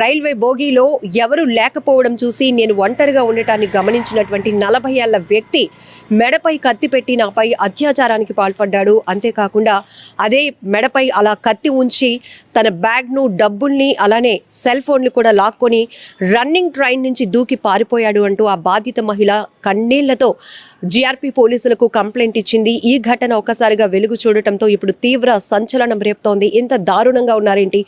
Railway బోగీలో ఎవరు లేకపోవడం చూసి నేను ఒంటరిగా ఉండటాన్ని గమనించినటువంటి నలభై ఏళ్ళ వ్యక్తి మెడపై కత్తి పెట్టి నాపై అత్యాచారానికి పాల్పడ్డాడు. అంతేకాకుండా అదే మెడపై అలా కత్తి ఉంచి తన బ్యాగ్ను డబ్బుల్ని అలానే సెల్ ఫోన్లు కూడా లాక్కొని రన్నింగ్ ట్రైన్ నుంచి దూకి పారిపోయాడు అంటూ ఆ బాధిత మహిళ కన్నీళ్ళతో జీఆర్పీ పోలీసులకు కంప్లైంట్ ఇచ్చింది. ఈ ఘటన ఒక్కసారిగా వెలుగు చూడటంతో ఇప్పుడు తీవ్ర సంచలనం రేపుతోంది. ఇంత దారుణంగా ఉన్నారేంటి?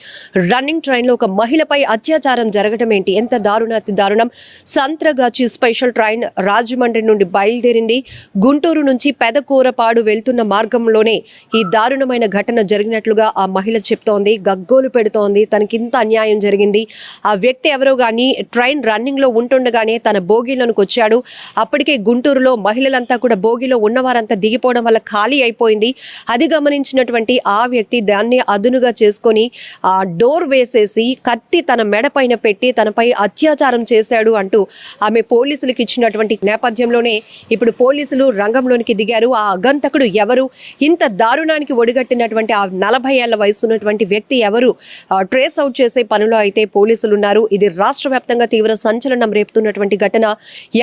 రన్నింగ్ ట్రైన్లో ఒక మహిళపై అత్యాచారం జరగడం ఏంటి? ఎంత దారుణ అతి దారుణం? సంత్రగాచి స్పెషల్ ట్రైన్ రాజమండ్రి నుండి బయలుదేరింది. గుంటూరు నుంచి పెదకూరపాడు వెళ్తున్న మార్గంలోనే ఈ దారుణమైన ఘటన జరిగినట్లుగా ఆ మహిళ చెప్తోంది. గగ్గోలు పెడుతోంది. తనకింత అన్యాయం జరిగింది. ఆ వ్యక్తి ఎవరో కానీ ట్రైన్ రన్నింగ్లో ఉంటుండగానే తన బోగీలోనికి వచ్చాడు. అప్పటికే గుంటూరులో మహిళలంతా కూడా బోగిలో ఉన్నవారంతా దిగిపోవడం వల్ల ఖాళీ అయిపోయింది. అది గమనించినటువంటి ఆ వ్యక్తి దాన్ని అదునుగా చేసుకొని ఆ డోర్ వేసేసి కత్తి తన మెడ పైన పెట్టి తనపై అత్యాచారం చేశాడు అంటూ ఆమె పోలీసులకు ఇచ్చినటువంటి నేపథ్యంలోనే ఇప్పుడు పోలీసులు రంగంలోనికి దిగారు. ఆ అగంతకుడు ఎవరు? ఇంత దారుణానికి ఒడిగట్టినటువంటి ఆ నలభై ఏళ్ళ వయసు ఉన్నటువంటి వ్యక్తి ఎవరు? ట్రేస్ అవుట్ చేసే పనిలో అయితే పోలీసులు ఉన్నారు ఇది రాష్ట్ర వ్యాప్తంగా తీవ్ర సంచలనం రేపుతున్నటువంటి ఘటన.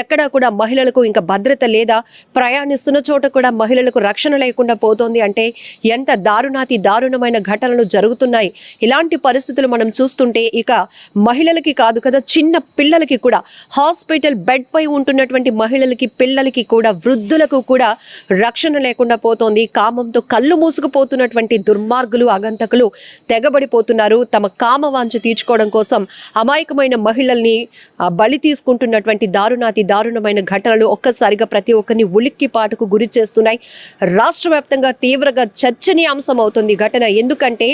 ఎక్కడా కూడా మహిళలకు ఇంకా భద్రత లేదా ప్రయాణిస్తున్న చోట కూడా మహిళలకు రక్షణ లేకుండా పోతోంది అంటే ఎంత దారుణాతి దారుణమైన ఘటనలు జరుగుతున్నాయి. ఇలాంటి పరిస్థితులు మనం చూస్తుంటే ఇక మహిళలకి కాదు కదా చిన్న పిల్లలకి కూడా. హాస్పిటల్ బెడ్ పై ఉంటున్నటువంటి మహిళలకి పిల్లలకి కూడా వృద్ధులకు కూడా రక్షణ లేకుండా పోతోంది. కామంతో కళ్ళు మూసుకుపోతున్నటువంటి దుర్మార్గులు అగంతకులు తెగబడిపోతున్నారు. తమ కామ వాంఛ తీర్చుకోవడం కోసం అమాయకమైన మహిళల్ని బలి తీసుకుంటున్నటువంటి దారుణాతి దారుణమైన ఘటనలు ఒక్కసారిగా ప్రతి ఒక్కరిని ఉలిక్కి పాటుకు గురి చేస్తున్నాయి. రాష్ట్ర వ్యాప్తంగా తీవ్రంగా చర్చనీయాంశం అవుతుంది ఘటన. ఎందుకంటే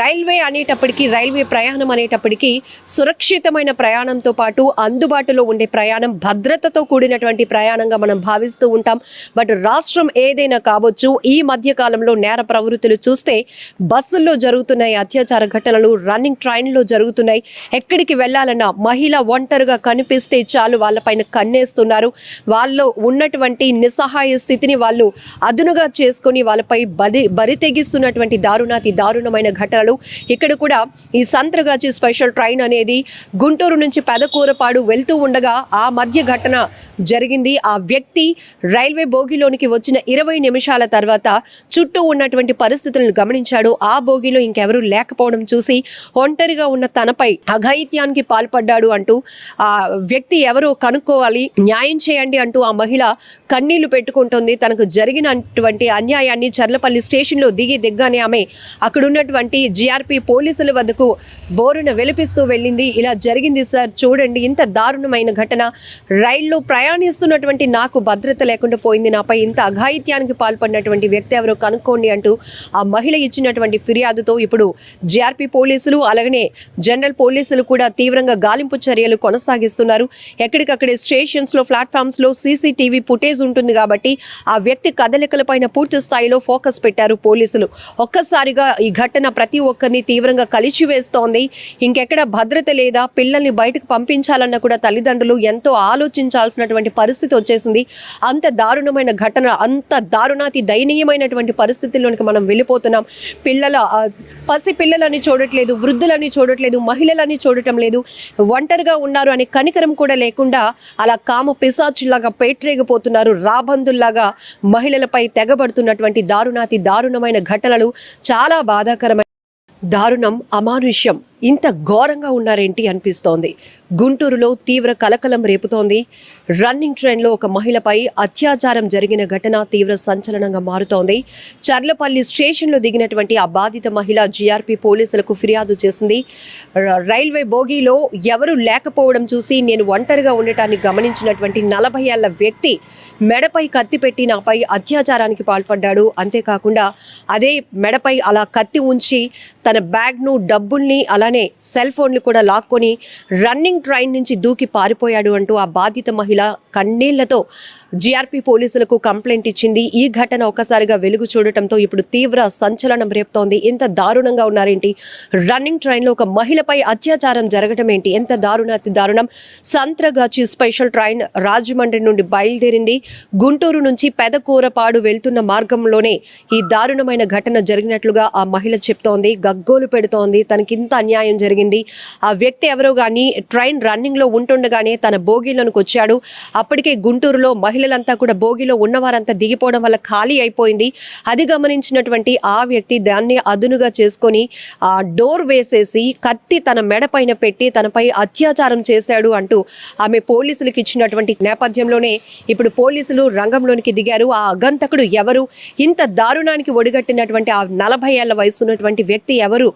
రైల్వే అనేటప్పటికీ రైల్వే ప్రయాణం అనేటప్పటికీ సురక్షితమైన ప్రయాణంతో పాటు అందుబాటులో ఉండే ప్రయాణం భద్రతతో కూడినటువంటి ప్రయాణంగా మనం భావిస్తూ ఉంటాం. బట్ రాష్ట్రం ఏదైనా కావచ్చు ఈ మధ్య కాలంలో నేర ప్రవృత్తులు చూస్తే బస్సుల్లో జరుగుతున్నాయి అత్యాచార ఘటనలు రన్నింగ్ ట్రైన్లో జరుగుతున్నాయి. ఎక్కడికి వెళ్ళాలన్నా మహిళ ఒంటరిగా కనిపిస్తే చాలు వాళ్ళపైన కన్నేస్తున్నారు. వాళ్ళు ఉన్నటువంటి నిస్సహాయ స్థితిని వాళ్ళు అదునుగా చేసుకొని వాళ్ళపై బరి బరితెగిస్తున్నటువంటి దారుణాతి దారుణమైన ఘటనలు. ఇక్కడ కూడా ఈ సంత్రగాచి స్పెషల్ ట్రైన్ అనేది గుంటూరు నుంచి పెదకూరపాడు వెళ్తూ ఉండగా ఆ మధ్య ఘటన జరిగింది. ఆ వ్యక్తి రైల్వే బోగిలోనికి వచ్చిన ఇరవై నిమిషాల తర్వాత చుట్టూ ఉన్నటువంటి పరిస్థితులను గమనించాడు. ఆ బోగిలో ఇంకెవరూ లేకపోవడం చూసి ఒంటరిగా ఉన్న తనపై అఘాయిత్యానికి పాల్పడ్డాడు అంటూ ఆ వ్యక్తి ఎవరో కనుక్కోవాలి న్యాయం చేయండి అంటూ ఆ మహిళ కన్నీళ్ళు పెట్టుకుంటుంది. తనకు జరిగినటువంటి అన్యాయాన్ని చర్లపల్లి స్టేషన్లో దిగి దిగ్గానే ఆమె అక్కడున్నటువంటి జిఆర్పి పోలీసుల వద్దకు బోరున వెలిపి వెలిపిస్తూ వెళ్ళింది. ఇలా జరిగింది సార్. చూడండి ఇంత దారుణమైన ఘటన. రైల్లో ప్రయాణిస్తున్నటువంటి నాకు భద్రత లేకుండా పోయింది. నాపై ఇంత అఘాయిత్యానికి పాల్పడినటువంటి వ్యక్తి ఎవరో కనుక్కోండి అంటూ ఆ మహిళ ఇచ్చినటువంటి ఫిర్యాదుతో ఇప్పుడు జిఆర్పి పోలీసులు అలాగనే జనరల్ పోలీసులు కూడా తీవ్రంగా గాలింపు చర్యలు కొనసాగిస్తున్నారు. ఎక్కడికక్కడే స్టేషన్స్లో లో ప్లాట్ఫామ్స్లో సీసీటీవీ ఫుటేజ్ ఉంటుంది కాబట్టి ఆ వ్యక్తి కదలికలపైన పూర్తి స్థాయిలో ఫోకస్ పెట్టారు పోలీసులు. ఒక్కసారిగా ఈ ఘటన ప్రతి ఒక్కరిని తీవ్రంగా కలిచివేస్తోంది ఇంకెక్కడ భద్రత లేదా పిల్లల్ని బయటకు పంపించాలన్న కూడా తల్లిదండ్రులు ఎంతో ఆలోచించాల్సినటువంటి పరిస్థితి వచ్చేసింది. అంత దారుణమైన ఘటన అంత దారుణాతి దయనీయమైనటువంటి పరిస్థితుల్లోనికి మనం వెళ్ళిపోతున్నాం. పిల్లల పసి పిల్లలని చూడట్లేదు వృద్ధులని చూడట్లేదు మహిళలని చూడటం లేదు. ఒంటరిగా ఉన్నారు అనే కనికరం కూడా లేకుండా అలా కామ పిశాచులాగా పేట్రేగిపోతున్నారు. రాబందుల్లాగా మహిళలపై తెగబడుతున్నటువంటి దారుణాతి దారుణమైన ఘటనలు చాలా బాధాకరమైన దారుణం అమానుష్యం. ఇంత ఘోరంగా ఉన్నారేంటి అనిపిస్తోంది. గుంటూరులో తీవ్ర కలకలం రేపుతోంది. రన్నింగ్ ట్రైన్లో ఒక మహిళపై అత్యాచారం జరిగిన ఘటన తీవ్ర సంచలనంగా మారుతోంది. చర్లపల్లి స్టేషన్లో దిగినటువంటి ఆ బాధిత మహిళ జీఆర్పీ పోలీసులకు ఫిర్యాదు చేసింది. రైల్వే బోగీలో ఎవరు లేకపోవడం చూసి నేను ఒంటరిగా ఉండటాన్ని గమనించినటువంటి నలభై ఏళ్ళ వ్యక్తి మెడపై కత్తి పెట్టి నాపై అత్యాచారానికి పాల్పడ్డాడు. అంతేకాకుండా అదే మెడపై అలా కత్తి ఉంచి తన బ్యాగ్ను డబ్బుల్ని అలా అలానే సెల్ ఫోన్లు కూడా లాక్కొని రన్నింగ్ ట్రైన్ నుంచి దూకి పారిపోయాడు అంటూ ఆ బాధిత మహిళ కన్నీళ్ళతో జీఆర్పీ పోలీసులకు కంప్లైంట్ ఇచ్చింది. ఈ ఘటన ఒకసారిగా వెలుగు చూడటంతో ఇప్పుడు తీవ్ర సంచలనం రేపుతోంది. ఎంత దారుణంగా ఉన్నారేంటి? రన్నింగ్ ట్రైన్లో ఒక మహిళపై అత్యాచారం జరగటం ఏంటి? ఎంత దారుణాతి దారుణం? సంత్రగాచి స్పెషల్ ట్రైన్ రాజమండ్రి నుండి బయలుదేరింది. గుంటూరు నుంచి పెదకూరపాడు వెళ్తున్న మార్గంలోనే ఈ దారుణమైన ఘటన జరిగినట్లుగా ఆ మహిళ చెప్తోంది. గగ్గోలు పెడుతోంది. తనకింత అన్యాయం అన్యాయం జరిగింది. ఆ వ్యక్తి ఎవరో కానీ ట్రైన్ రన్నింగ్లో ఉంటుండగానే తన బోగీలోనికి వచ్చాడు. అప్పటికే గుంటూరులో మహిళలంతా కూడా బోగిలో ఉన్నవారంతా దిగిపోవడం వల్ల ఖాళీ అయిపోయింది. అది గమనించినటువంటి ఆ వ్యక్తి దాన్ని అదునుగా చేసుకొని ఆ డోర్ వేసేసి కత్తి తన మెడ పైన పెట్టి తనపై అత్యాచారం చేశాడు అంటూ ఆమె పోలీసులకు ఇచ్చినటువంటి నేపథ్యంలోనే ఇప్పుడు పోలీసులు రంగంలోనికి దిగారు. ఆ అగంతకుడు ఎవరు? ఇంత దారుణానికి ఒడిగట్టినటువంటి ఆ నలభై ఏళ్ళ వయసు ఉన్నటువంటి వ్యక్తి ఎవరు?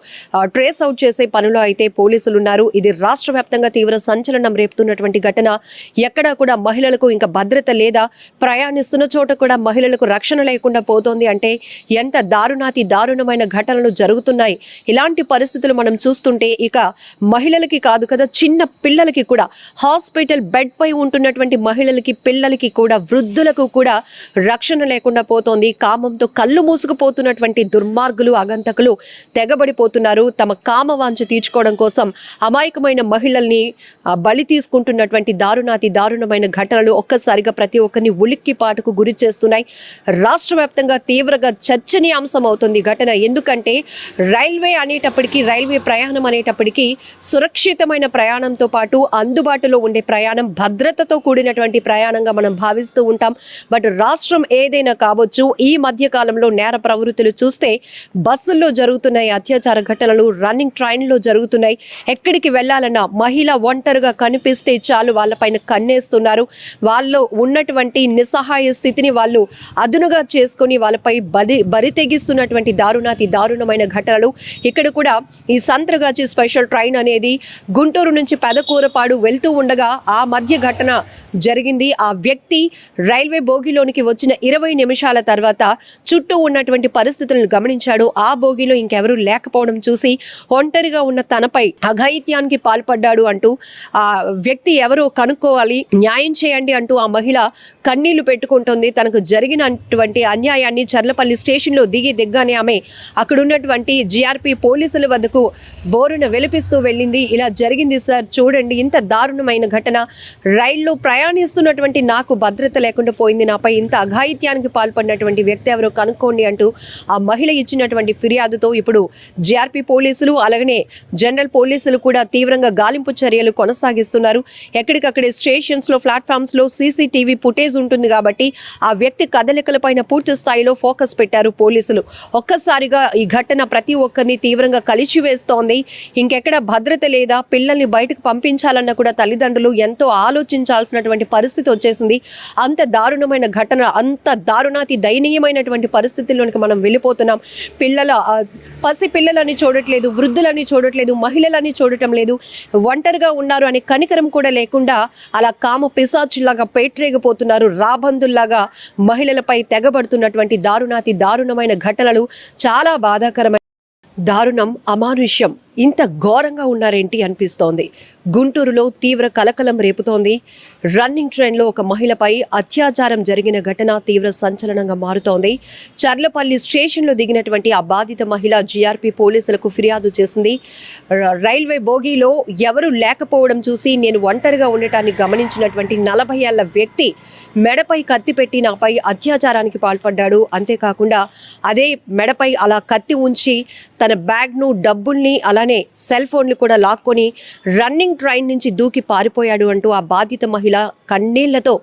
ట్రేస్ అవుట్ చేసే పనిలో అయితే పోలీసులు ఉన్నారు ఇది రాష్ట్ర వ్యాప్తంగా తీవ్ర సంచలనం రేపుతున్నటువంటి ఘటన. ఎక్కడా కూడా మహిళలకు ఇంకా భద్రత లేదా ప్రయాణిస్తున్న చోట కూడా మహిళలకు రక్షణ లేకుండా పోతోంది. అంటే ఎంత దారుణాతి దారుణమైన ఘటనలు జరుగుతున్నాయి. ఇలాంటి పరిస్థితులు మనం చూస్తుంటే ఇక మహిళలకి కాదు కదా చిన్న పిల్లలకి కూడా హాస్పిటల్ బెడ్ పై ఉంటున్నటువంటి మహిళలకి పిల్లలకి కూడా వృద్ధులకు కూడా రక్షణ లేకుండా పోతోంది. కామంతో కళ్ళు మూసుకుపోతున్నటువంటి దుర్మార్గులు అగంతకులు తెగబడిపోతున్నారు. తమ కామ నుంచి తీర్చుకోవడం కోసం అమాయకమైన మహిళల్ని బలి తీసుకుంటున్నటువంటి దారుణాతి దారుణమైన ఘటనలు ఒక్కసారిగా ప్రతి ఒక్కరిని ఉలిక్కి పాటుకు గురి చేస్తున్నాయి. రాష్ట్ర వ్యాప్తంగా తీవ్రంగా చర్చనీయాంశం అవుతుంది ఘటన. ఎందుకంటే రైల్వే అనేటప్పటికీ రైల్వే ప్రయాణం అనేటప్పటికీ సురక్షితమైన ప్రయాణంతో పాటు అందుబాటులో ఉండే ప్రయాణం భద్రతతో కూడినటువంటి ప్రయాణంగా మనం భావిస్తూ ఉంటాం. బట్ రాష్ట్రం ఏదైనా కావచ్చు ఈ మధ్య కాలంలో నేర ప్రవృత్తులు చూస్తే బస్సుల్లో జరుగుతున్నాయి అత్యాచార ఘటనలు రన్నింగ్ ట్రైన్లో జరుగుతున్నాయి. ఎక్కడికి వెళ్ళాలన్నా మహిళ ఒంటరిగా కనిపిస్తే చాలు వాళ్ళపైన కన్నేస్తున్నారు. వాళ్ళు ఉన్నటువంటి నిస్సహాయ స్థితిని వాళ్ళు అదునుగా చేసుకొని వాళ్ళపై బరి బరి తెగిస్తున్నటువంటి దారుణాతి దారుణమైన ఘటనలు. ఇక్కడ కూడా ఈ సంత్రగాచి స్పెషల్ ట్రైన్ అనేది గుంటూరు నుంచి పెదకూరపాడు వెళ్తూ ఉండగా ఆ మధ్య ఘటన జరిగింది. ఆ వ్యక్తి రైల్వే బోగిలోనికి వచ్చిన ఇరవై నిమిషాల తర్వాత చుట్టూ ఉన్నటువంటి పరిస్థితులను గమనించాడు. ఆ బోగిలో ఇంకెవరూ లేకపోవడం చూసి ఒంటరిగా ఉన్న తనపై అఘాయిత్యానికి పాల్పడ్డాడు అంటూ ఆ వ్యక్తి ఎవరో కనుక్కోవాలి న్యాయం చేయండి అంటూ ఆ మహిళ కన్నీళ్ళు పెట్టుకుంటుంది. తనకు జరిగినటువంటి అన్యాయాన్ని చర్లపల్లి స్టేషన్లో దిగి దిగ్గానే ఆమె అక్కడున్నటువంటి జీఆర్పీ జిఆర్పి పోలీసుల వద్దకు బోరున వెలిపిస్తూ వెళ్ళింది. ఇలా జరిగింది సార్ చూడండి ఇంత దారుణమైన ఘటన. రైల్లో ప్రయాణిస్తున్నటువంటి నాకు భద్రత లేకుండా పోయింది. నాపై ఇంత అఘాయిత్యానికి పాల్పడినటువంటి వ్యక్తి ఎవరో కనుక్కోండి అంటూ ఆ మహిళ ఇచ్చినటువంటి ఫిర్యాదుతో ఇప్పుడు జిఆర్పి పోలీసులు అలాగనే జనరల్ పోలీసులు కూడా తీవ్రంగా గాలింపు చర్యలు కొనసాగిస్తున్నారు. ఎక్కడికక్కడే స్టేషన్స్లో ప్లాట్ఫామ్స్లో సీసీటీవీ ఫుటేజ్ ఉంటుంది కాబట్టి ఆ వ్యక్తి కదలికలపైన పూర్తి స్థాయిలో ఫోకస్ పెట్టారు పోలీసులు. ఒక్కసారిగా ఈ ఘటన ప్రతి ఒక్కరిని తీవ్రంగా కలిచివేస్తోంది. ఇంకెక్కడ భద్రత లేదా పిల్లల్ని బయటకు పంపించాలన్న కూడా తల్లిదండ్రులు ఎంతో ఆలోచించాల్సినటువంటి పరిస్థితి వచ్చేసింది. అంత దారుణమైన ఘటన అంత దారుణాతి దయనీయమైనటువంటి పరిస్థితుల్లోనికి మనం వెళ్ళిపోతున్నాం. పిల్లల పసి పిల్లలని చూడట్లేదు వృద్ధులని చూడట్లేదు మహిళలని చూడటం లేదు ఒంటరిగా ఉన్నారు అనే కనికరం కూడా లేకుండా అలా కామ పిశాచులాగా పేట్రేగిపోతున్నారు రాబందుల్లాగా మహిళలపై తెగబడుతున్నటువంటి దారుణాతి దారుణమైన ఘటనలు. చాలా బాధాకరమైన దారుణం అమానుష్యం. ఇంత ఘోరంగా ఉన్నారేంటి అనిపిస్తోంది. గుంటూరులో తీవ్ర కలకలం రేపుతోంది. రన్నింగ్ ట్రైన్లో ఒక మహిళపై అత్యాచారం జరిగిన ఘటన తీవ్ర సంచలనంగా మారుతోంది. చర్లపల్లి స్టేషన్లో దిగినటువంటి ఆ బాధిత మహిళ జీఆర్పీ పోలీసులకు ఫిర్యాదు చేసింది. రైల్వే బోగీలో ఎవరు లేకపోవడం చూసి నేను ఒంటరిగా ఉండటాన్ని గమనించినటువంటి నలభై ఏళ్ళ వ్యక్తి మెడపై కత్తి పెట్టి నాపై అత్యాచారానికి పాల్పడ్డాడు. అంతేకాకుండా అదే మెడపై అలా కత్తి ఉంచి తన బ్యాగ్ను డబ్బుల్ని అలానే సెల్ ఫోన్లు కూడా లాక్కొని రన్నింగ్ ట్రైన్ నుంచి దూకి పారిపోయాడు అంటూ ఆ బాధిత మహిళ కన్నీళ్ళతో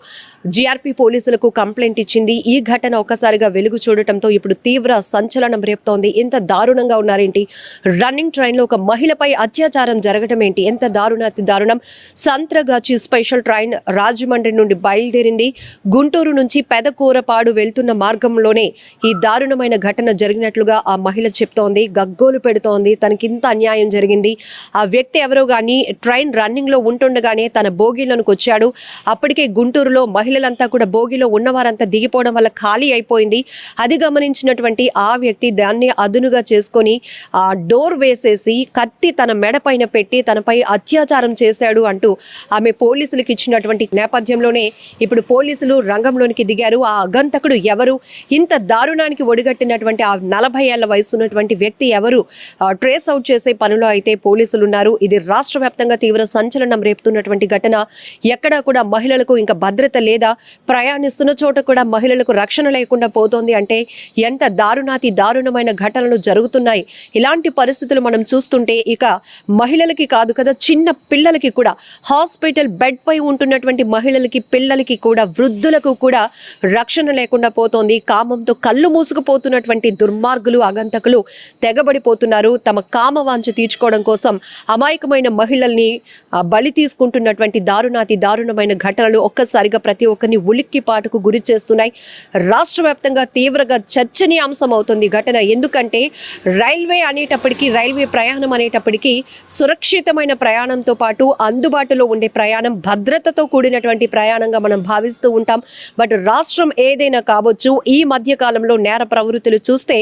జీఆర్పీ పోలీసులకు కంప్లైంట్ ఇచ్చింది. ఈ ఘటన ఒక్కసారిగా వెలుగు చూడటంతో ఇప్పుడు తీవ్ర సంచలనం రేపుతోంది. ఎంత దారుణంగా ఉన్నారేంటి? రన్నింగ్ ట్రైన్లో ఒక మహిళపై అత్యాచారం జరగటం ఏంటి? ఎంత దారుణాతి దారుణం? సంత్రగాచి స్పెషల్ ట్రైన్ రాజమండ్రి నుండి బయలుదేరింది. గుంటూరు నుంచి పెదకూరపాడు వెళ్తున్న మార్గంలోనే ఈ దారుణమైన ఘటన జరిగినట్లుగా ఆ మహిళ చెప్తోంది. గగ్గోలు పెడుతోంది. తనకింత అన్యాయం జరిగింది. ఆ వ్యక్తి ఎవరో కానీ ట్రైన్ రన్నింగ్లో ఉంటుండగానే తన బోగిలోనికి వచ్చాడు అప్పటికే గుంటూరులో మహిళలంతా కూడా బోగిలో ఉన్నవారంతా దిగిపోవడం వల్ల ఖాళీ అయిపోయింది. అది గమనించినటువంటి ఆ వ్యక్తి దాన్ని అదునుగా చేసుకొని ఆ డోర్ వేసేసి కత్తి తన మెడ పైన పెట్టి తనపై అత్యాచారం చేశాడు అంటూ ఆమె పోలీసులకు ఇచ్చినటువంటి నేపథ్యంలోనే ఇప్పుడు పోలీసులు రంగంలోనికి దిగారు. ఆ అగంతకుడు ఎవరు? ఇంత దారుణానికి ఒడిగట్టినటువంటి ఆ నలభై ఏళ్ళ వయసు ఉన్నటువంటి వ్యక్తి ఎవరు? ట్రేస్ అవుట్ చేసే పనిలో అయితే పోలీసులు ఉన్నారు ఇది రాష్ట్ర వ్యాప్తంగా తీవ్ర సంచలనం రేపుతున్నటువంటి ఘటన. ఎక్కడ కూడా మహిళలకు ఇంకా భద్రత లేదా ప్రయాణిస్తున్న చోట కూడా మహిళలకు రక్షణ లేకుండా పోతోంది. అంటే ఎంత దారుణాతి దారుణమైన ఘటనలు జరుగుతున్నాయి. ఇలాంటి పరిస్థితులు మనం చూస్తుంటే ఇక మహిళలకి కాదు కదా చిన్న పిల్లలకి కూడా హాస్పిటల్ బెడ్ పై ఉంటున్నటువంటి మహిళలకి పిల్లలకి కూడా వృద్ధులకు కూడా రక్షణ లేకుండా పోతోంది. కామంతో కళ్ళు మూసుకుపోతున్నటువంటి దుర్మార్గులు అగంతకులు తెగబడిపోతున్నారు. తమ కామ వాంఛ తీర్చుకోవడం కోసం అమాయకమైన మహిళల్ని బలి తీసుకుంటున్నటువంటి దారుణాతి దారుణమైన ఘటనలు ఒక్కసారిగా ప్రతి ఒక్కరిని ఉలిక్కి పాటుకు గురి చేస్తున్నాయి. రాష్ట్ర వ్యాప్తంగా తీవ్రంగా చర్చనీయాంశం అవుతుంది ఘటన. ఎందుకంటే రైల్వే అనేటప్పటికీ రైల్వే ప్రయాణం అనేటప్పటికీ సురక్షితమైన ప్రయాణంతో పాటు అందుబాటులో ఉండే ప్రయాణం భద్రతతో కూడినటువంటి ప్రయాణంగా మనం భావిస్తూ ఉంటాం. బట్ రాష్ట్రం ఏదైనా కావచ్చు ఈ మధ్య కాలంలో నేర ప్రవృత్తులు చూస్తే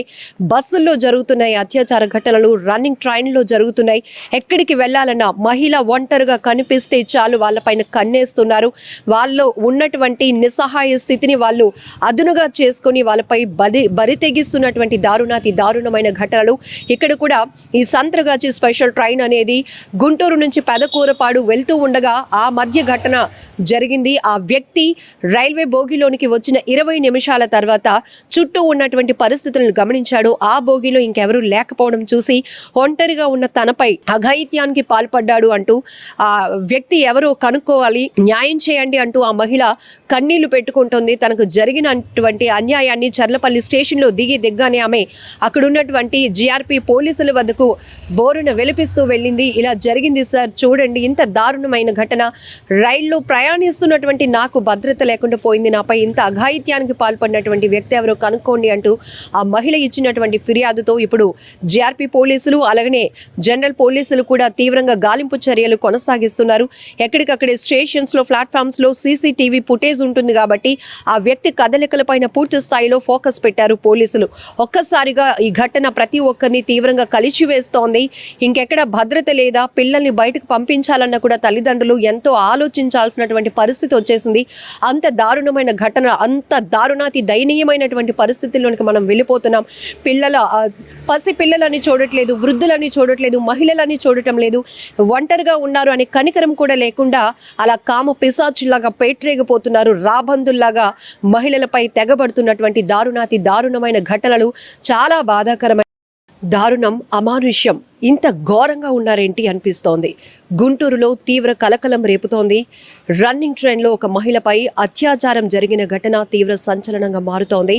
బస్సుల్లో జరుగుతున్నాయి అత్యాచార ఘటనలు రన్నింగ్ ట్రైన్లో జరుగుతున్నాయి. ఎక్కడికి వెళ్ళాలన్నా మహిళ ఒంటరిగా కనిపిస్తే చాలు వాళ్ళపైన చేస్తున్నారు. వాళ్ళు ఉన్నటువంటి నిస్సహాయ స్థితిని వాళ్ళు అదునుగా చేసుకుని వాళ్ళపై బరి బరి తెగిస్తున్నటువంటి దారుణాతి దారుణమైన ఘటనలు. ఇక్కడ కూడా ఈ సంత్రగాచి స్పెషల్ ట్రైన్ అనేది గుంటూరు నుంచి పెదకూరపాడు వెళ్తూ ఉండగా ఆ మధ్య ఘటన జరిగింది. ఆ వ్యక్తి రైల్వే బోగిలోనికి వచ్చిన ఇరవై నిమిషాల తర్వాత చుట్టూ ఉన్నటువంటి పరిస్థితులను గమనించాడు. ఆ బోగిలో ఇంకెవరూ లేకపోవడం చూసి ఒంటరిగా ఉన్న తనపై అఘాయిత్యానికి పాల్పడ్డాడు అంటూ ఆ వ్యక్తి ఎవరో కనుక్కోవాలి. న్యాయం చేయండి అంటూ ఆ మహిళ కన్నీళ్ళు పెట్టుకుంటుంది. తనకు జరిగినటువంటి అన్యాయాన్ని చర్లపల్లి స్టేషన్లో దిగి దిగ్గానే ఆమె అక్కడున్నటువంటి జీఆర్పీ జిఆర్పి పోలీసుల వద్దకు బోరున వెలిపిస్తూ వెళ్ళింది. ఇలా జరిగింది సార్ చూడండి ఇంత దారుణమైన ఘటన. రైల్లో ప్రయాణిస్తున్నటువంటి నాకు భద్రత లేకుండా పోయింది. నాపై ఇంత అఘాయిత్యానికి పాల్పడినటువంటి వ్యక్తి ఎవరో కనుక్కోండి అంటూ ఆ మహిళ ఇచ్చినటువంటి ఫిర్యాదుతో ఇప్పుడు జిఆర్పి పోలీసులు అలాగనే జనరల్ పోలీసులు కూడా తీవ్రంగా గాలింపు చర్యలు కొనసాగిస్తున్నారు. ఎక్కడికక్కడే స్టేషన్స్ లో ప్లాట్ఫామ్స్లో సీసీటీవీ ఫుటేజ్ ఉంటుంది కాబట్టి ఆ వ్యక్తి కదలికలపైన పూర్తి స్థాయిలో ఫోకస్ పెట్టారు పోలీసులు. ఒక్కసారిగా ఈ ఘటన ప్రతి ఒక్కరిని తీవ్రంగా కలిచివేస్తోంది. ఇంకెక్కడ భద్రత లేదా పిల్లల్ని బయటకు పంపించాలన్న కూడా తల్లిదండ్రులు ఎంతో ఆలోచించాల్సినటువంటి పరిస్థితి వచ్చేసింది. అంత దారుణమైన ఘటన అంత దారుణాతి దయనీయమైనటువంటి పరిస్థితుల్లోనికి మనం వెళ్ళిపోతున్నాం. పిల్లల పసి పిల్లలని చూడట్లేదు వృద్ధులని చూడట్లేదు మహిళలని చూడటం లేదు. ఒంటరిగా ఉన్నారు అనే కనికరం కూడా లేకుండా అలా కామ పిశాచుల్లాగా పేట్రేగిపోతున్నారు. రాబందుల్లాగా మహిళలపై తెగబడుతున్నటువంటి దారుణాతి దారుణమైన ఘటనలు చాలా బాధాకరమైన దారుణం అమానుష్యం. ఇంత ఘోరంగా ఉన్నారేంటి అనిపిస్తోంది. గుంటూరులో తీవ్ర కలకలం రేపుతోంది. రన్నింగ్ ట్రైన్లో ఒక మహిళపై అత్యాచారం జరిగిన ఘటన తీవ్ర సంచలనంగా మారుతోంది.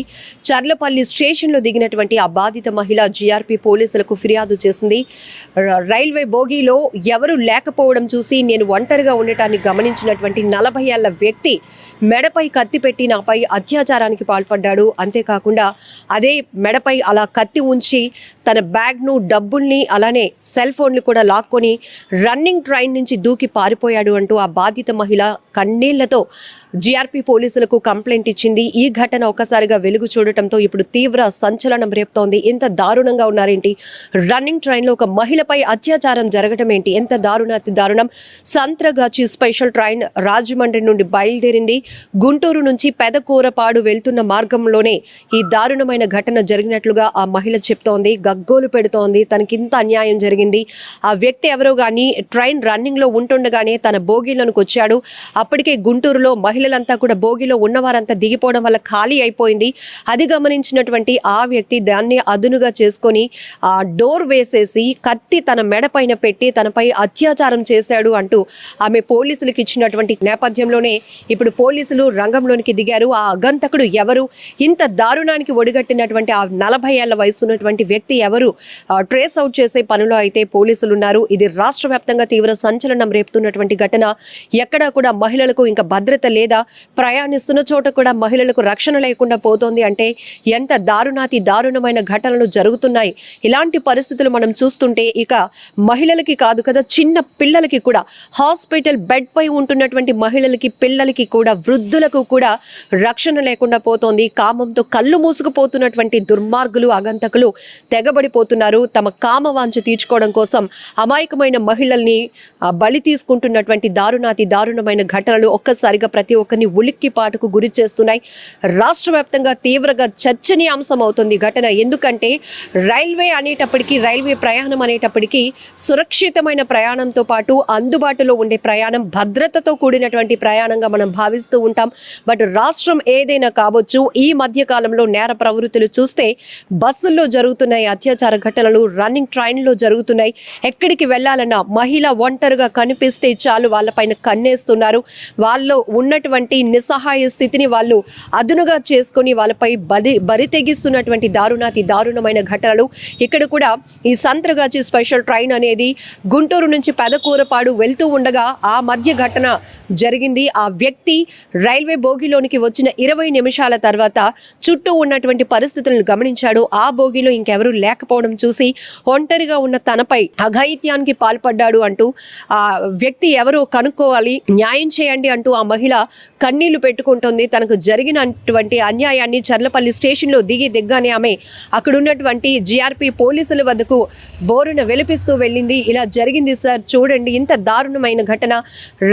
చర్లపల్లి స్టేషన్లో దిగినటువంటి ఆ బాధిత మహిళ జీఆర్పీ పోలీసులకు ఫిర్యాదు చేసింది. రైల్వే బోగీలో ఎవరు లేకపోవడం చూసి నేను ఒంటరిగా ఉండటాన్ని గమనించినటువంటి నలభై ఏళ్ళ వ్యక్తి మెడపై కత్తి పెట్టి నాపై అత్యాచారానికి పాల్పడ్డాడు. అంతేకాకుండా అదే మెడపై అలా కత్తి ఉంచి తన బ్యాగ్ను డబ్బుల్ని అలా అలానే సెల్ ఫోన్లు కూడా లాక్కొని రన్నింగ్ ట్రైన్ నుంచి దూకి పారిపోయాడు అంటూ ఆ బాధిత మహిళ కన్నీళ్ళతో జీఆర్పీ పోలీసులకు కంప్లైంట్ ఇచ్చింది. ఈ ఘటన ఒకసారిగా వెలుగు చూడటంతో ఇప్పుడు తీవ్ర సంచలనం రేపుతోంది. ఎంత దారుణంగా ఉన్నారేంటి? రన్నింగ్ ట్రైన్లో ఒక మహిళపై అత్యాచారం జరగటం ఏంటి? ఎంత దారుణాతి దారుణం? సంత్రగాచి స్పెషల్ ట్రైన్ రాజమండ్రి నుండి బయలుదేరింది. గుంటూరు నుంచి పెదకూరపాడు వెళ్తున్న మార్గంలోనే ఈ దారుణమైన ఘటన జరిగినట్లుగా ఆ మహిళ చెప్తోంది. గగ్గోలు పెడుతోంది. తనకింత అన్యాయం జరిగింది. ఆ వ్యక్తి ఎవరో కానీ ట్రైన్ రన్నింగ్లో ఉంటుండగానే తన బోగీలోనికి వచ్చాడు. అప్పటికే గుంటూరులో మహిళలంతా కూడా బోగిలో ఉన్నవారంతా దిగిపోవడం వల్ల ఖాళీ అయిపోయింది. అది గమనించినటువంటి ఆ వ్యక్తి దాన్ని అదునుగా చేసుకొని ఆ డోర్ వేసేసి కత్తి తన మెడ పైన పెట్టి తనపై అత్యాచారం చేశాడు అంటూ ఆమె పోలీసులకు ఇచ్చినటువంటి నేపథ్యంలోనే ఇప్పుడు పోలీసులు రంగంలోనికి దిగారు. ఆ అగంతకుడు ఎవరు? ఇంత దారుణానికి ఒడిగట్టినటువంటి ఆ నలభై ఏళ్ళ వయసు ఉన్నటువంటి వ్యక్తి ఎవరు? ట్రేస్ అవుట్ చేసే పనిలో అయితే పోలీసులు ఉన్నారు ఇది రాష్ట్ర వ్యాప్తంగా తీవ్ర సంచలనం రేపుతున్నటువంటి ఘటన. ఎక్కడా కూడా మహిళలకు ఇంకా భద్రత లేదా ప్రయాణిస్తున్న చోట కూడా మహిళలకు రక్షణ లేకుండా పోతోంది. అంటే ఎంత దారుణాతి దారుణమైన ఘటనలు జరుగుతున్నాయి. ఇలాంటి పరిస్థితులు మనం చూస్తుంటే ఇక మహిళలకి కాదు కదా చిన్న పిల్లలకి కూడా హాస్పిటల్ బెడ్ పై ఉంటున్నటువంటి మహిళలకి పిల్లలకి కూడా వృద్ధులకు కూడా రక్షణ లేకుండా పోతోంది. కామంతో కళ్ళు మూసుకుపోతున్నటువంటి దుర్మార్గులు అగంతకులు తెగబడిపోతున్నారు. తమ కామ నుంచి తీర్చుకోవడం కోసం అమాయకమైన మహిళల్ని బలి తీసుకుంటున్నటువంటి దారుణాతి దారుణమైన ఘటనలు ఒక్కసారిగా ప్రతి ఒక్కరిని ఉలిక్కి పాటుకు గురి చేస్తున్నాయి. రాష్ట్ర వ్యాప్తంగా తీవ్రంగా చర్చనీయాంశం అవుతుంది ఘటన. ఎందుకంటే రైల్వే అనేటప్పటికీ రైల్వే ప్రయాణం అనేటప్పటికీ సురక్షితమైన ప్రయాణంతో పాటు అందుబాటులో ఉండే ప్రయాణం భద్రతతో కూడినటువంటి ప్రయాణంగా మనం భావిస్తూ ఉంటాం. బట్ రాష్ట్రం ఏదైనా కావచ్చు ఈ మధ్య కాలంలో నేర ప్రవృత్తులు చూస్తే బస్సుల్లో జరుగుతున్నాయి అత్యాచార ఘటనలు రన్నింగ్ ట్రైన్లో జరుగుతున్నాయి. ఎక్కడికి వెళ్ళాలన్నా మహిళ ఒంటరిగా కనిపిస్తే చాలు వాళ్ళపైన కన్నేస్తున్నారు. వాళ్ళు ఉన్నటువంటి నిస్సహాయ స్థితిని వాళ్ళు అదునుగా చేసుకొని వాళ్ళపై బరి బరి తెగిస్తున్నటువంటి దారుణాతి దారుణమైన ఘటనలు. ఇక్కడ కూడా ఈ సంత్రగాచి స్పెషల్ ట్రైన్ అనేది గుంటూరు నుంచి పెదకూరపాడు వెళ్తూ ఉండగా ఆ మధ్య ఘటన జరిగింది. ఆ వ్యక్తి రైల్వే బోగిలోనికి వచ్చిన ఇరవై నిమిషాల తర్వాత చుట్టూ ఉన్నటువంటి పరిస్థితులను గమనించాడు. ఆ బోగిలో ఇంకెవరూ లేకపోవడం చూసి ఒంటరిగా ఉన్న తనపై అఘాయిత్యానికి పాల్పడ్డాడు అంటూ ఆ వ్యక్తి ఎవరో కనుక్కోవాలి న్యాయం చేయండి అంటూ ఆ మహిళ కన్నీళ్ళు పెట్టుకుంటుంది. తనకు జరిగినటువంటి అన్యాయాన్ని చర్లపల్లి స్టేషన్లో దిగి దిగ్గానే ఆమె అక్కడున్నటువంటి జీఆర్పీ జిఆర్పి పోలీసుల వద్దకు బోరున వెలిపిస్తూ వెళ్ళింది. ఇలా జరిగింది సార్ చూడండి ఇంత దారుణమైన ఘటన.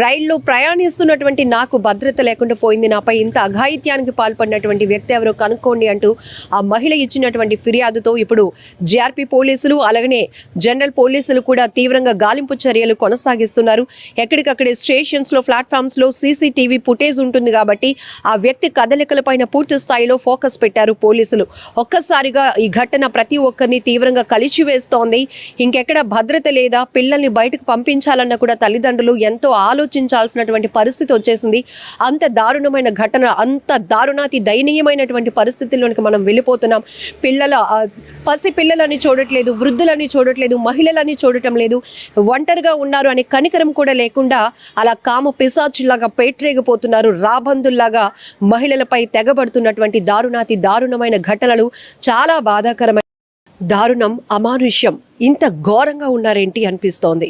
రైల్లో ప్రయాణిస్తున్నటువంటి నాకు భద్రత లేకుండా పోయింది. నాపై ఇంత అఘాయిత్యానికి పాల్పడినటువంటి వ్యక్తి ఎవరో కనుక్కోండి అంటూ ఆ మహిళ ఇచ్చినటువంటి ఫిర్యాదుతో ఇప్పుడు జిఆర్పి పోలీసులు అలాగనే జనరల్ పోలీసులు కూడా తీవ్రంగా గాలింపు చర్యలు కొనసాగిస్తున్నారు. ఎక్కడికక్కడే స్టేషన్స్లో ప్లాట్ఫామ్స్లో సీసీటీవీ ఫుటేజ్ ఉంటుంది కాబట్టి ఆ వ్యక్తి కదలికలపైన పూర్తి స్థాయిలో ఫోకస్ పెట్టారు పోలీసులు. ఒక్కసారిగా ఈ ఘటన ప్రతి ఒక్కరిని తీవ్రంగా కలిచివేస్తోంది. ఇంకెక్కడ భద్రత లేదా పిల్లల్ని బయటకు పంపించాలన్న కూడా తల్లిదండ్రులు ఎంతో ఆలోచించాల్సినటువంటి పరిస్థితి వచ్చేసింది. అంత దారుణమైన ఘటన అంత దారుణాతి దయనీయమైనటువంటి పరిస్థితుల్లోనికి మనం వెళ్ళిపోతున్నాం. పిల్లల పసి పిల్లలని చూడట్లేదు వృద్ధులని చూడట్లేదు మహిళలని చూడటం లేదు ఒంటరిగా ఉన్నారు అనే కనికరం కూడా లేకుండా అలా కామ పిశాచులాగా పేట్రేగిపోతున్నారు రాబందుల్లాగా మహిళలపై తెగబడుతున్నటువంటి దారుణాతి దారుణమైన ఘటనలు. చాలా బాధాకరమైన దారుణం అమానుష్యం. ఇంత ఘోరంగా ఉన్నారేంటి అనిపిస్తోంది.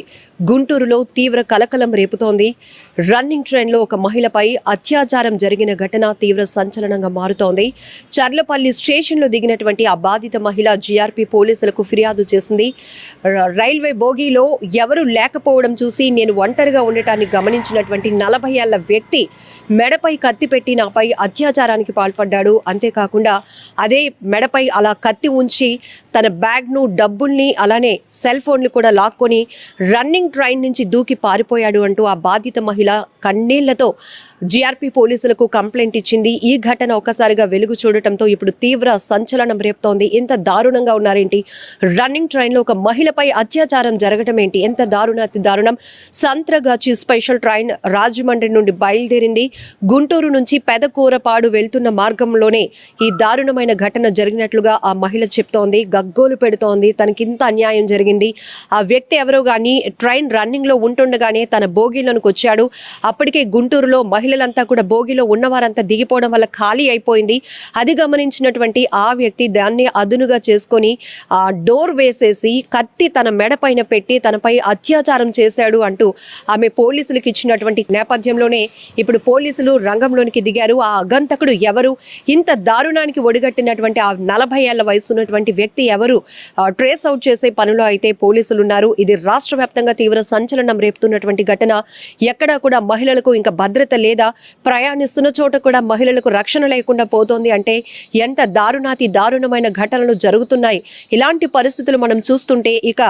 గుంటూరులో తీవ్ర కలకలం రేపుతోంది. రన్నింగ్ ట్రైన్లో ఒక మహిళపై అత్యాచారం జరిగిన ఘటన తీవ్ర సంచలనంగా మారుతోంది. చర్లపల్లి స్టేషన్లో దిగినటువంటి ఆ బాధిత మహిళ జీఆర్పీ పోలీసులకు ఫిర్యాదు చేసింది. రైల్వే బోగీలో ఎవరు లేకపోవడం చూసి నేను ఒంటరిగా ఉండటాన్ని గమనించినటువంటి నలభై ఏళ్ళ వ్యక్తి మెడపై కత్తి పెట్టి నాపై అత్యాచారానికి పాల్పడ్డాడు. అంతేకాకుండా అదే మెడపై అలా కత్తి ఉంచి తన బ్యాగ్ను డబ్బుల్ని అలా అలానే సెల్ ఫోన్లు కూడా లాక్కొని రన్నింగ్ ట్రైన్ నుంచి దూకి పారిపోయాడు అంటూ ఆ బాధిత మహిళ కన్నీళ్ళతో జీఆర్పీ పోలీసులకు కంప్లైంట్ ఇచ్చింది. ఈ ఘటన ఒకసారిగా వెలుగు చూడటంతో ఇప్పుడు తీవ్ర సంచలనం రేపుతోంది. ఎంత దారుణంగా ఉన్నారేంటి? రన్నింగ్ ట్రైన్లో ఒక మహిళపై అత్యాచారం జరగటం ఏంటి? ఎంత దారుణాతి దారుణం? సంత్రగాచి స్పెషల్ ట్రైన్ రాజమండ్రి నుండి బయలుదేరింది. గుంటూరు నుంచి పెదకూరపాడు వెళ్తున్న మార్గంలోనే ఈ దారుణమైన ఘటన జరిగినట్లుగా ఆ మహిళ చెప్తోంది. గగ్గోలు పెడుతోంది. తనకింత అన్యాయం జరిగింది. ఆ వ్యక్తి ఎవరో కానీ ట్రైన్ రన్నింగ్లో ఉంటుండగానే తన బోగీలోనికి వచ్చాడు. అప్పటికే గుంటూరులో మహిళలంతా కూడా బోగిలో ఉన్నవారంతా దిగిపోవడం వల్ల ఖాళీ అయిపోయింది. అది గమనించినటువంటి ఆ వ్యక్తి దాన్ని అదునుగా చేసుకొని ఆ డోర్ వేసేసి కత్తి తన మెడ పైన పెట్టి తనపై అత్యాచారం చేశాడు అంటూ ఆమె పోలీసులకు ఇచ్చినటువంటి నేపథ్యంలోనే ఇప్పుడు పోలీసులు రంగంలోనికి దిగారు. ఆ అగంతకుడు ఎవరు? ఇంత దారుణానికి ఒడిగట్టినటువంటి ఆ నలభై ఏళ్ళ వయసు ఉన్నటువంటి వ్యక్తి ఎవరు? ట్రేస్ అవుట్ చేసే పనిలో అయితే పోలీసులు ఉన్నారు ఇది రాష్ట్ర వ్యాప్తంగా తీవ్ర సంచలనం రేపుతున్నటువంటి ఘటన. ఎక్కడా కూడా మహిళలకు ఇంకా భద్రత లేదా ప్రయాణిస్తున్న చోట కూడా మహిళలకు రక్షణ లేకుండా పోతోంది. అంటే ఎంత దారుణాతి దారుణమైన ఘటనలు జరుగుతున్నాయి. ఇలాంటి పరిస్థితులు మనం చూస్తుంటే ఇక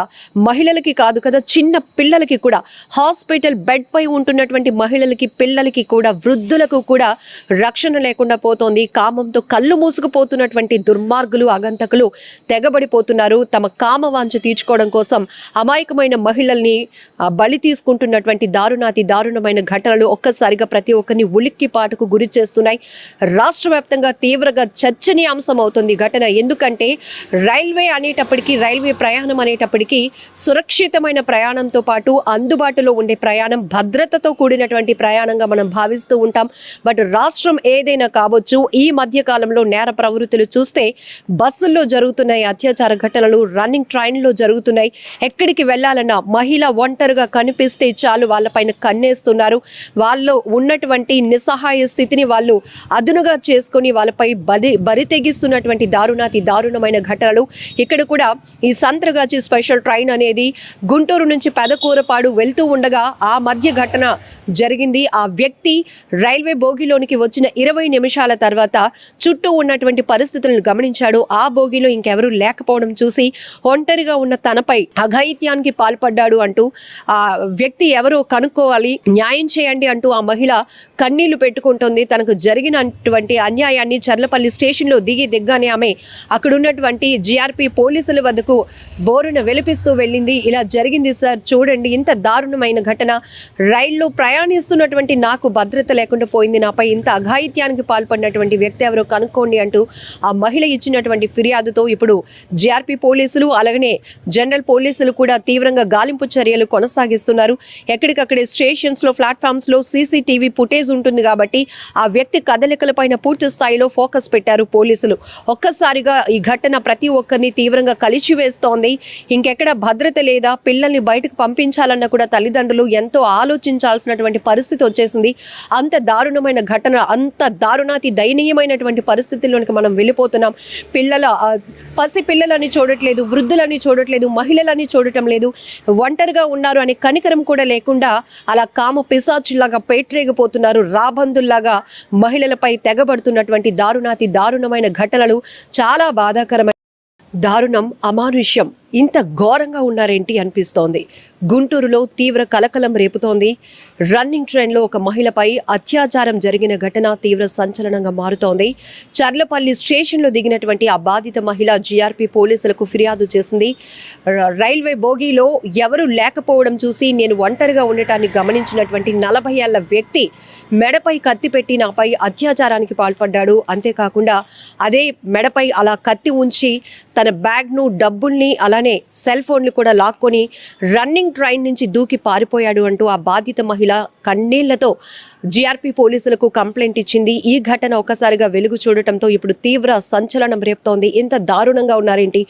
మహిళలకి కాదు కదా చిన్న పిల్లలకి కూడా హాస్పిటల్ బెడ్ పై ఉంటున్నటువంటి మహిళలకి పిల్లలకి కూడా వృద్ధులకు కూడా రక్షణ లేకుండా పోతోంది. కామంతో కళ్ళు మూసుకుపోతున్నటువంటి దుర్మార్గులు అగంతకులు తెగబడిపోతున్నారు. తమ కామ నుంచి తీర్చుకోవడం కోసం అమాయకమైన మహిళల్ని బలి తీసుకుంటున్నటువంటి దారుణాతి దారుణమైన ఘటనలు ఒక్కసారిగా ప్రతి ఒక్కరిని ఉలిక్కి పాటుకు గురి చేస్తున్నాయి. రాష్ట్ర వ్యాప్తంగా తీవ్రంగా చర్చనీయాంశం అవుతుంది ఘటన. ఎందుకంటే రైల్వే అనేటప్పటికీ రైల్వే ప్రయాణం అనేటప్పటికీ సురక్షితమైన ప్రయాణంతో పాటు అందుబాటులో ఉండే ప్రయాణం భద్రతతో కూడినటువంటి ప్రయాణంగా మనం భావిస్తూ ఉంటాం. బట్ రాష్ట్రం ఏదైనా కావచ్చు ఈ మధ్య కాలంలో నేర ప్రవృత్తులు చూస్తే బస్సుల్లో జరుగుతున్నాయి అత్యాచార ఘటనలు రన్నింగ్ ట్రైన్లో రైల్లో జరుగుతున్నాయి. ఎక్కడికి వెళ్ళాలన్నా మహిళ ఒంటరిగా కనిపిస్తే చాలు వాళ్ళపైన కన్నేస్తున్నారు. వాళ్ళు ఉన్నటువంటి నిస్సహాయ స్థితిని వాళ్ళు అదునుగా చేసుకొని వాళ్ళపై బరి బరి తెగిస్తున్నటువంటి దారుణాతి దారుణమైన ఘటనలు. ఇక్కడ కూడా ఈ సంత్రగాచి స్పెషల్ ట్రైన్ అనేది గుంటూరు నుంచి పెదకూరపాడు వెళ్తూ ఉండగా ఆ మధ్య ఘటన జరిగింది. ఆ వ్యక్తి రైల్వే బోగిలోనికి వచ్చిన ఇరవై నిమిషాల తర్వాత చుట్టూ ఉన్నటువంటి పరిస్థితులను గమనించాడు. ఆ బోగిలో ఇంకెవరూ లేకపోవడం చూసి ఒంటరిగా ఉన్న తనపై అఘాయిత్యానికి పాల్పడ్డాడు అంటూ ఆ వ్యక్తి ఎవరో కనుక్కోవాలి న్యాయం చేయండి అంటూ ఆ మహిళ కన్నీళ్ళు పెట్టుకుంటుంది. తనకు జరిగినటువంటి అన్యాయాన్ని చర్లపల్లి స్టేషన్లో దిగి దిగ్గానే ఆమె అక్కడున్నటువంటి జీఆర్పీ జిఆర్పి పోలీసుల వద్దకు బోరున వెలిపిస్తూ వెళ్ళింది. ఇలా జరిగింది సార్ చూడండి ఇంత దారుణమైన ఘటన. రైల్లో ప్రయాణిస్తున్నటువంటి నాకు భద్రత లేకుండా పోయింది. నాపై ఇంత అఘాయిత్యానికి పాల్పడినటువంటి వ్యక్తి ఎవరో కనుక్కోండి అంటూ ఆ మహిళ ఇచ్చినటువంటి ఫిర్యాదుతో ఇప్పుడు జిఆర్పి పోలీసులు అలాగనే జనరల్ పోలీసులు కూడా తీవ్రంగా గాలింపు చర్యలు కొనసాగిస్తున్నారు. ఎక్కడికక్కడే స్టేషన్స్లో ప్లాట్ఫామ్స్లో సీసీటీవీ ఫుటేజ్ ఉంటుంది కాబట్టి ఆ వ్యక్తి కదలికలపైన పూర్తి స్థాయిలో ఫోకస్ పెట్టారు పోలీసులు. ఒక్కసారిగా ఈ ఘటన ప్రతి ఒక్కరిని తీవ్రంగా కలిచివేస్తోంది. ఇంకెక్కడ భద్రత లేదా పిల్లల్ని బయటకు పంపించాలన్న కూడా తల్లిదండ్రులు ఎంతో ఆలోచించాల్సినటువంటి పరిస్థితి వచ్చేసింది. అంత దారుణమైన ఘటన అంత దారుణాతి దయనీయమైనటువంటి పరిస్థితుల్లోనికి మనం వెళ్ళిపోతున్నాం. పిల్లల పసి పిల్లలని చూడట్లేదు వృద్ధులని చూడట్లేదు మహిళలని చూడటం లేదు ఒంటరిగా ఉన్నారు అనే కనికరం కూడా లేకుండా అలా కామ పిశాచులాగా పేట్రేగిపోతున్నారు రాబందుల్లాగా మహిళలపై తెగబడుతున్నటువంటి దారుణాతి దారుణమైన ఘటనలు. చాలా బాధాకరమైన దారుణం అమానుష్యం. ఇంత ఘోరంగా ఉన్నారేంటి అనిపిస్తోంది. గుంటూరులో తీవ్ర కలకలం రేపుతోంది. రన్నింగ్ ట్రైన్లో ఒక మహిళపై అత్యాచారం జరిగిన ఘటన తీవ్ర సంచలనంగా మారుతోంది. చర్లపల్లి స్టేషన్లో దిగినటువంటి ఆ బాధిత మహిళ జీఆర్పీ పోలీసులకు ఫిర్యాదు చేసింది. రైల్వే బోగీలో ఎవరు లేకపోవడం చూసి నేను ఒంటరిగా ఉండటాన్ని గమనించినటువంటి నలభై ఏళ్ళ వ్యక్తి మెడపై కత్తి పెట్టి నాపై అత్యాచారానికి పాల్పడ్డాడు. అంతేకాకుండా అదే మెడపై అలా కత్తి ఉంచి తన బ్యాగ్ను డబ్బుల్ని అలా ఉండగానే సెల్ ఫోన్లు కూడా లాక్కొని రన్నింగ్ ట్రైన్ నుంచి దూకి పారిపోయాడు అంటూ ఆ బాధిత మహిళ కన్నీళ్ళతో జీఆర్పీ పోలీసులకు కంప్లైంట్ ఇచ్చింది. ఈ ఘటన ఒక్కసారిగా వెలుగు చూడటంతో ఇప్పుడు తీవ్ర సంచలనం రేపుతోంది. ఎంత దారుణంగా ఉన్నారేంటి?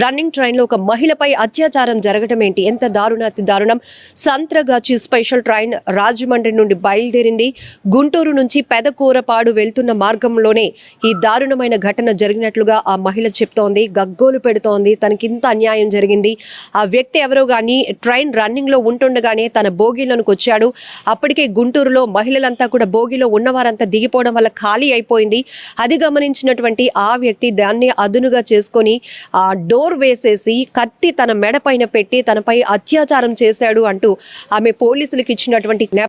రన్నింగ్ ట్రైన్లో ఒక మహిళపై అత్యాచారం జరగడం ఏంటి? ఎంత దారుణాతి దారుణం? సంత్రగాచి స్పెషల్ ట్రైన్ రాజమండ్రి నుండి బయలుదేరింది. గుంటూరు నుంచి పెదకూరపాడు వెళ్తున్న మార్గంలోనే ఈ దారుణమైన ఘటన జరిగినట్లుగా ఆ మహిళ చెప్తోంది. గగ్గోలు పెడుతోంది. తనకింత అన్యాయం జరిగింది. ఆ వ్యక్తి ఎవరో కానీ ట్రైన్ రన్నింగ్లో ఉంటుండగానే తన బోగీలోనికి వచ్చాడు. అప్పటికే గుంటూరులో మహిళలంతా కూడా బోగిలో ఉన్నవారంతా దిగిపోవడం వల్ల ఖాళీ అయిపోయింది. అది గమనించినటువంటి ఆ వ్యక్తి దాన్ని అదునుగా చేసుకొని ఆ డోర్ వేసేసి కత్తి తన మెడ పైన పెట్టి తనపై అత్యాచారం చేశాడు అంటూ ఆమె పోలీసులకు ఇచ్చినటువంటి